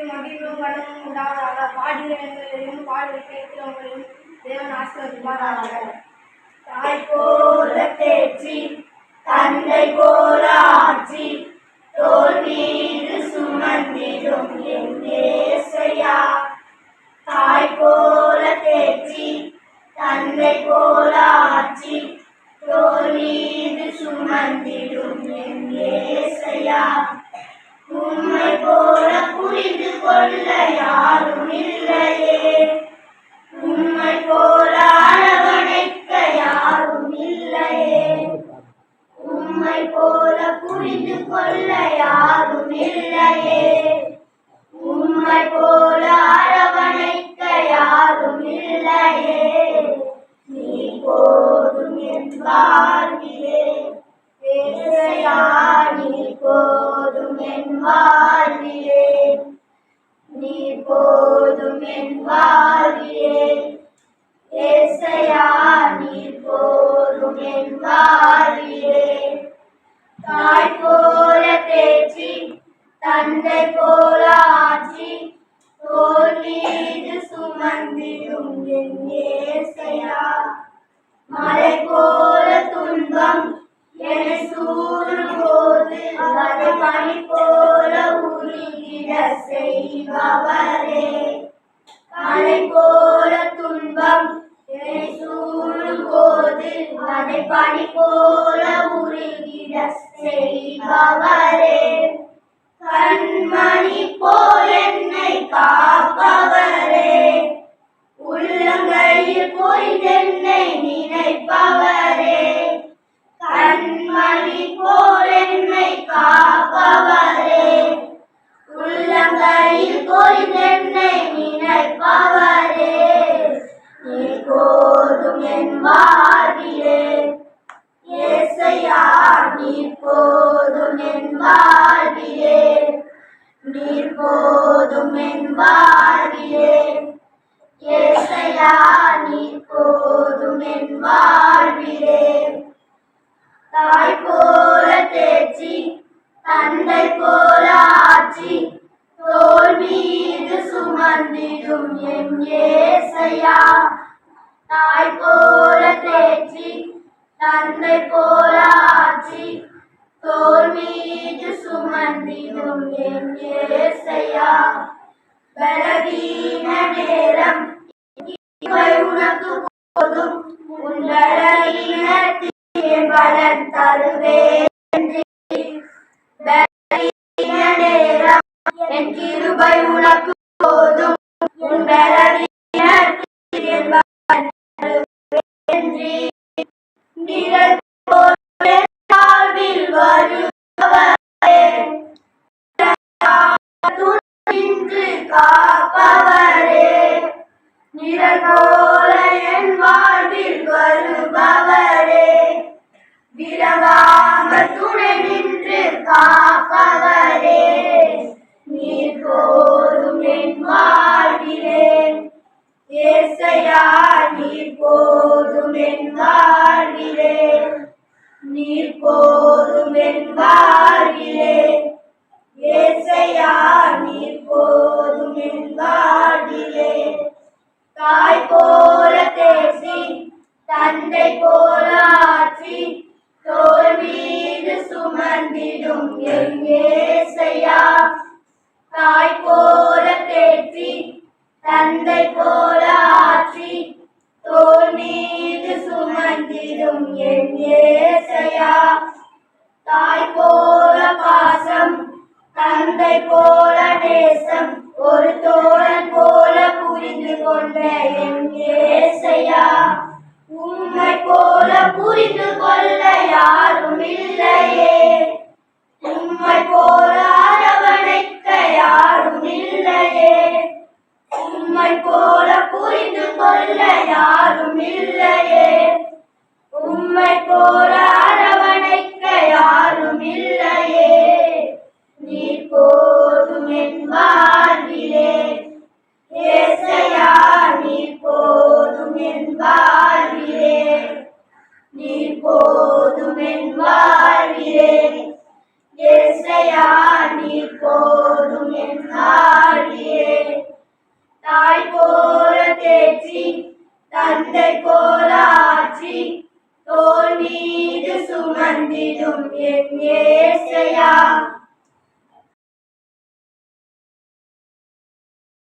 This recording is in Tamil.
குறித்து மகிழ்வும் வளமும் உண்டாவதாக பாடுகிற எங்களையும் பாடலை கேட்கிறவங்களையும் தேவன் ஆசிர்வதிப்பாராக. தாய் போல தேச்சி தந்தை போல ஆட்சி தோல் மீது சுமந்திடும் என் ஏசையா தாய் போல தேச்சி தந்தை போல புரிந்து கொள்ள யாரும் இல்லையே. உம்மை போல அரவணைக்க யாரும் இல்லையே. உம்மை போல புரிந்து கொள்ள யாரும் இல்லையே. உம்மை போல அரவணைக்க யாரும் இல்லையே. நீ போதும் என் வாழ்விலே தாய் போல தேச்சி தந்தை போல ஆட்சி தோல் மீது சுமந்திடும் என் ஏசையா. மலை போல துன்பம் பனி போல உருகிட செய்பவரே கண்மணி போல வாழ்விலே. ஏசையா நீ போதும் என் வாழ்விலே. தாய் போல தேர்ச்சி தந்தை போல ஆட்சி தோல் மீது சுமந்திடும் என் ஏசையா. தாய் போல தேர்ச்சி தந்தை போல ஆட்சி தோல் மீது சுமந்திடும் என் ஏசையா. பலவீன நேரம். இவை உனக்கு போதும். உன் பலன் தருவேன். நேரம். என் கிருபை உனக்கு போதும் என் வாழ்விலே நீர் போதும் என் வாழ்விலே ஏசையா நீர் போதும் என் வாழ்விலே தாய் போல தேசி தந்தை போல ஆட்சி தோல் மீது சுமந்திடும் என் ஏசையா. தாய் போல தேற்றி தந்தை போல ஆட்சி தோல் மீது சுமந்திடும் என் ஏசையா. தாய் போல பாசம் தந்தை போல நேசம் ஒரு தோழன் போல புரிந்து கொண்ட என் ஏசையா. உண்மை போல புரிந்து கொள்ள புரிந்து யாரும் இல்லையே. உம்மை போல தோல் மீது சுமந்திடும் என் ஏசையா